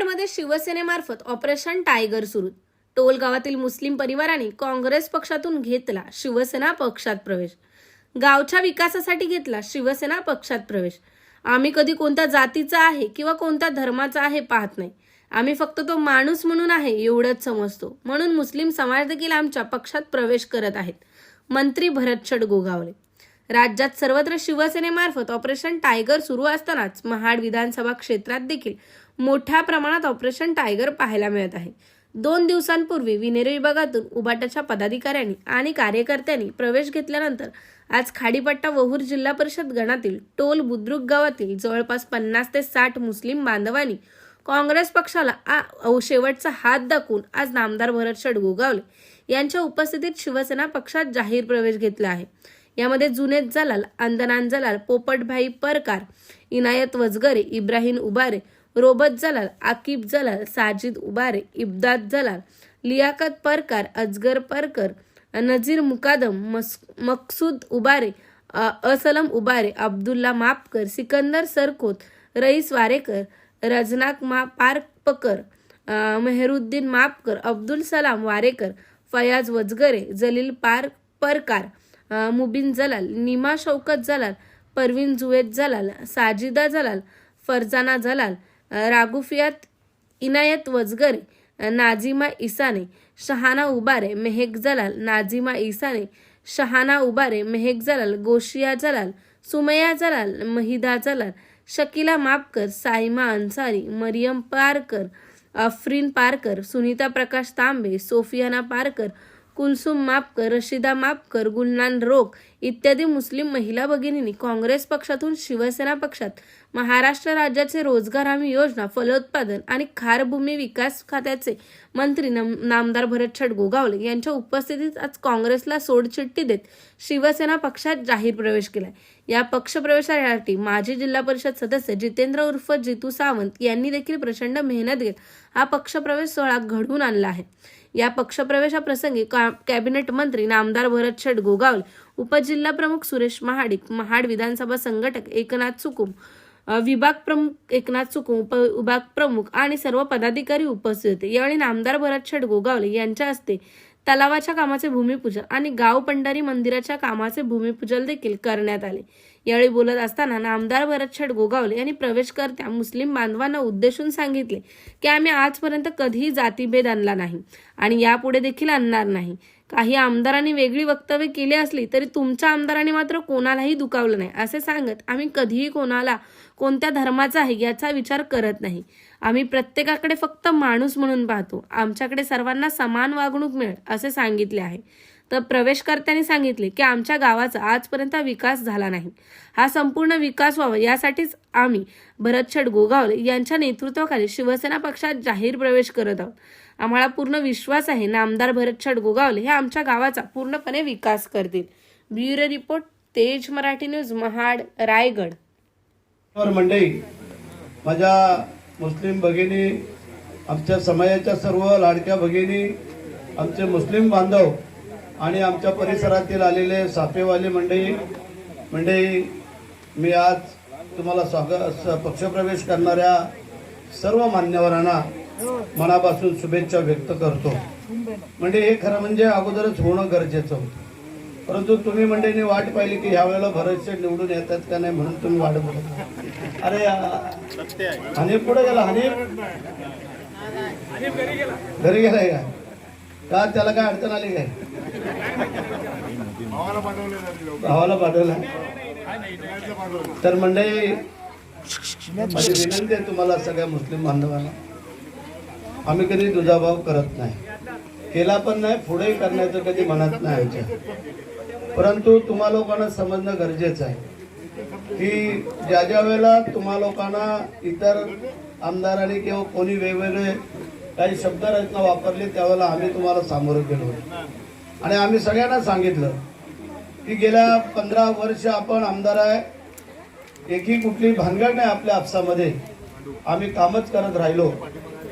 महाडमध्ये शिवसेनेमार्फत operation tiger सुरू. टोल गावातील मुस्लिम परिवाराने काँग्रेस पक्षातून घेतला शिवसेना पक्षात प्रवेश. गावच्या विकासासाठी घेतला शिवसेना पक्षात प्रवेश. आम्ही कधी कोणत्या जातीचा आहे किंवा कोणत्या धर्माचा आहे पाहत नाही. आम्ही फक्त तो माणूस म्हणून आहे एवढंच समजतो. म्हणून मुस्लिम समाज देखील आमच्या पक्षात प्रवेश करत आहेत. मंत्री भरतछड गोगावले. राज्यात सर्वत्र शिवसेनेमार्फत ऑपरेशन टायगर सुरू असतानाच महाड विधानसभा क्षेत्रात देखील मोठ्या प्रमाणात ऑपरेशन टायगर पाहायला मिळत आहे. दोन दिवसांपूर्वी विनेरे विभागातून उबाटाच्या पदाधिकाऱ्यांनी आणि कार्यकर्त्यांनी प्रवेश घेतल्यानंतर आज खाडीपट्टा वहूर जिल्हा परिषद गणातील टोल बुद्रुक गावातील जवळपास पन्नास ते साठ मुस्लिम बांधवांनी काँग्रेस पक्षाला आ- शेवटचा हात दाखवून आज नामदार भरत गोगावले यांच्या उपस्थितीत शिवसेना पक्षात जाहीर प्रवेश घेतला आहे. यामध्ये जुनेद जलाल अंदनान जलाल पोपटभाई परकार इनायत वजगरे इब्राहिम उबारे रोबत जलाल आकिब जलाल साजिद उबारे इब्दाद जलाल लियाकत परकार अजगर परकर नजीर मुकादम मस मकसूद उबारे अ- असलम उबारे अब्दुल्ला मापकर सिकंदर सरकोत रईस वारेकर रजनाक मा पारपकर मेहरुद्दीन मापकर अब्दुल सलाम वारेकर फयाज वजगरे जलील पार परकार मुबिन जलाल निमा शौकत जलाल परवीन जुवेद जलाल साजिदा जलाल फरजाना जलाल रागुफियात इनायत वजगरे नाजिमा इसाने शहाना उबारे मेहेक जलाल नाझिमा इसाने शहाना उबारे मेहेक जलाल गोशिया जलाल सुमया जलाल महिदा जलाल शकीला मापकर साईमा अन्सारी मरियम पारकर अफरीन पारकर सुनीता प्रकाश तांबे सोफियाना पारकर कुलसुम मापकर रशिदा मापकर गुलनान रोग इत्यादी मुस्लिम महिला भगिनींनी काँग्रेस पक्षातून शिवसेना पक्षात महाराष्ट्र राज्याचे रोजगार हमी योजना फलोत्पादन आणि खारभूमी विकास खात्याचे मंत्री नामदार भरत गोगावले यांच्या उपस्थितीत आज काँग्रेसला सोडचिठ्ठी देत शिवसेना पक्षात जाहीर प्रवेश केलाय. या पक्षप्रवेशासाठी माजी जिल्हा परिषद सदस्य जितेंद्र उर्फ जितू सावंत यांनी देखील प्रचंड मेहनत घेत हा पक्षप्रवेश सोहळा घडवून आणला आहे. या पक्षप्रवेशाप्रसंगी कॅबिनेट मंत्री नामदार भरत शेठ गोगावले उपजिल्हा प्रमुख सुरेश महाडिक महाड विधानसभा संघटक एकनाथ सुकुम विभाग प्रमुख एकनाथ सुकुम उपविभाग प्रमुख आणि सर्व पदाधिकारी उपस्थित होते. यावेळी नामदार भरत शेठ गोगावले यांच्या हस्ते तलावाच्या कामाचे भूमिपूजन आणि गाव पंढारी मंदिराच्या कामाचे भूमिपूजन देखील करण्यात आले. यावेळी बोलत असताना नामदार भरत गोगावले यांनी प्रवेशकर्त्या मुस्लिम बांधवांना उद्देशून सांगितले की आम्ही आजपर्यंत कधीही जातीभेद आणला नाही आणि यापुढे देखील आणणार नाही. काही आमदारांनी वेगळी वक्तव्य केली असली तरी तुमच्या आमदारांनी मात्र कोणालाही दुखावलं नाही असे सांगत आम्ही कधीही कोणाला कोणत्या धर्माचा आहे याचा विचार करत नाही. आम्ही प्रत्येकाकडे फक्त माणूस म्हणून पाहतो. आमच्याकडे सर्वांना समान वागणूक मिळेल असे सांगितले आहे. तर प्रवेशकर्त्यांनी सांगितले की आमच्या गावाचा आजपर्यंत विकास झाला नाही. हा संपूर्ण विकास व्हावा यासाठीच आम्ही भरतछड गोगावले यांच्या नेतृत्वाखाली शिवसेना पक्षात जाहीर प्रवेश करत आहोत. आम्हाला पूर्ण विश्वास आहे नामदार भरत गोगावले हे आमच्या गावाचा पूर्णपणे विकास करतील. Bureau report Tej Marathi news Mahad Raigad. मंडई माझ्या मुस्लिम भगिनी आमच्या समाजाच्या सर्व लाडक्या भगिनी आमचे मुस्लिम बांधव आणि आमच्या परिसरातील आलेले सापेवाले मंडळी मंडळी मी आज तुम्हाला स्वागत पक्षप्रवेश करणाऱ्या सर्व मान्यवरांना मनापासून शुभेच्छा व्यक्त करतो. म्हणजे हे खरं म्हणजे अगोदरच होणं गरजेचं होतं. परंतु तुम्ही मंडळीने वाट पाहिली की ह्या वेळेला निवडून येतात का नाही म्हणून तुम्ही वाट बघत अरे आ- हनीफ पुढे गेला? हनीफ? घरी गेलाय का? का त्याला काय अडचण आली काय? भावाला पाठवला तर मंडळी माझी विनंती आहे तुम्हाला सगळ्या मुस्लिम बांधवांना आम्ही कधी दुजाभाव करत नाही. केला पण नाही पुढे करण्याचं कधी म्हणत नाही आमच्या. परंतु तुम्हा लोकांना समजणं गरजेचं आहे. की ज्या ज्या वेळेला तुम्हा लोकांना इतर आमदारांनी किंवा कोणी वेगवेगळे काही शब्दरचना वापरली त्यावेळेला आम्ही तुम्हाला सामोरं गेलो. आणि आम्ही सगळ्यांना सांगितलं की गेल्या पंधरा वर्ष आपण आमदार आहे. एकही कुठली भानगड नाही आपल्या आपसामध्ये. आम्ही कामच करत राहिलो.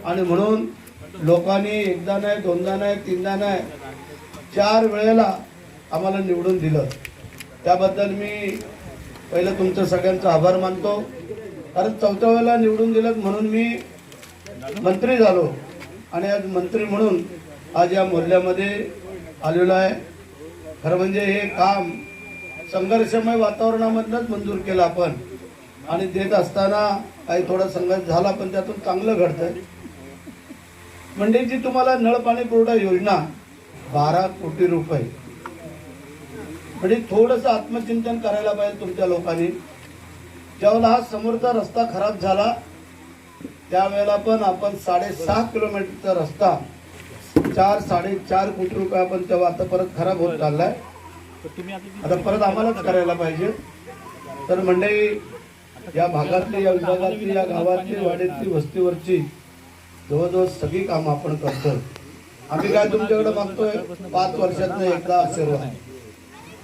आणि म्हणून लोकांनी एकदा नाही दोनदा नाही तीनदा नाही चार वेळेला आम्हाला निवडून दिलं. त्याबद्दल मी पहिलं तुमचं सगळ्यांचा आभार मानतो. कारण चौथ्या वेळेला निवडून दिलं म्हणून मी मंत्री झालो. आणि आज मंत्री म्हणून आज या मोहल्ल्यामध्ये आलेलो आहे. खरं म्हणजे हे काम संघर्षमय वातावरणामधनंच मंजूर केलं आपण. आणि देत असताना काही थोडा संघर्ष झाला पण त्यातून चांगलं घडतंय. म्हणजे जी तुम्हाला नळ पाणी पुरवठा योजना बारा कोटी रुपये. म्हणजे थोडंसं आत्मचिंतन करायला पाहिजे तुमच्या लोकांनी. ज्यावेळेला हा समोरचा रस्ता खराब झाला त्यावेळेला पण आपण साडेसहा किलोमीटरचा रस्ता चार साडेचार कोटी रुपये आपण तेव्हा आता परत खराब होत चाललाय. आता परत आम्हालाच करायला पाहिजे. तर मंडळी या भागातली या विभागातली या गावातली वाड्यातली वस्तीवरची जवळजवळ सगळी कामं आपण करतो आम्ही काय तुमच्याकडे मागतोय पाच वर्षातनं एकदा आशीर्वाद.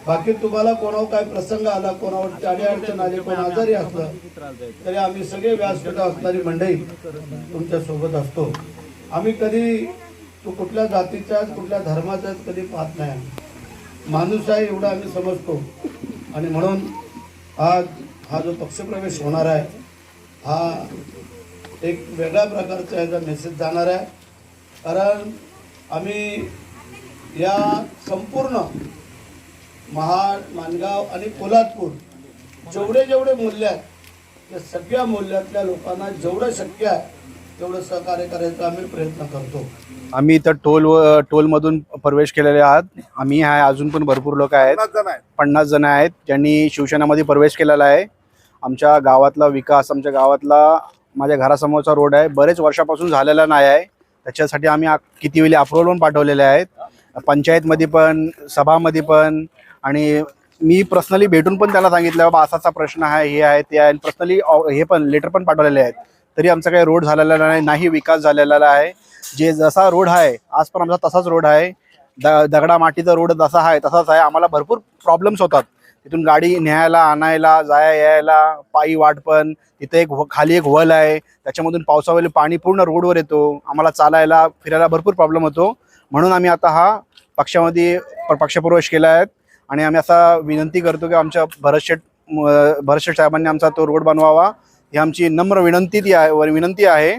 बाकी तुम्हाला कोणावर काय प्रसंग आला कोणावर चाडी अडचण आली कोण आजारी असलं तरी आम्ही सगळे व्यासपीठ असणारी मंडळी तुमच्यासोबत असतो. आम्ही कधी तू कुठल्या जातीचा कुठल्या धर्माचा कधी पाहत नाही माणूस आहे एवढं आम्ही समजतो. आणि म्हणून आज हा जो पक्षप्रवेश होणार आहे हा एक वेगळ्या प्रकारचा याचा मेसेज जाणार आहे. कारण आम्ही या संपूर्ण महाड मानगाव आणि पोलादपूर जेवढे जेवढे मूल्य आहेत त्या सगळ्या मूल्यातल्या लोकांना जेवढं शक्य आहे तेवढं सहकार्य करायचा आम्ही प्रयत्न करतो. आम्ही इथं टोल व- टोलमधून प्रवेश केलेले आहात. आम्ही आहे अजून पण भरपूर लोक आहेत. पन्नास जण आहेत. ज्यांनी शिवसेनेमध्ये प्रवेश केलेला आहे. आमच्या गावातला विकास आमच्या गावातला माझ्या घरासमोरचा रोड आहे. बरेच वर्षापासून झालेला नाही आहे. त्याच्यासाठी आम्ही किती वेळी अप्रुव्हल पण पाठवलेले आहेत. पंचायतमध्ये पण सभामध्ये पण आणि मी पर्सनली भेटून पण त्याला सांगितलं बाबा असाचा प्रश्न आहे हे आहे ते आहे. पर्सनली हे पण लेटर पण पाठवलेले आहेत. तरी आमचा काही रोड झालेला नाही नाही विकास झालेला आहे. जे जसा रोड आहे आज पण आमचा तसाच रोड आहे. द दगडा मातीचा रोड जसा आहे तसाच आहे. आम्हाला भरपूर प्रॉब्लेम्स होतात. तिथून गाडी न्यायला आणायला जाया यायला पायी वाट पण. तिथे एक खाली एक वल आहे. त्याच्यामधून पावसावेळी पाणी पूर्ण रोडवर येतो. आम्हाला चालायला फिरायला भरपूर प्रॉब्लेम होतो. म्हणून आम्ही आता हा पक्षामध्ये प- पक्षप्रवेश केला आहे. आणि आम्ही असा विनंती करतो की आमच्या भरतशेठ भरतशेठ साहेबांनी आमचा तो रोड बनवावा. ही आमची नम्र विनंती ती आहे विनंती आहे.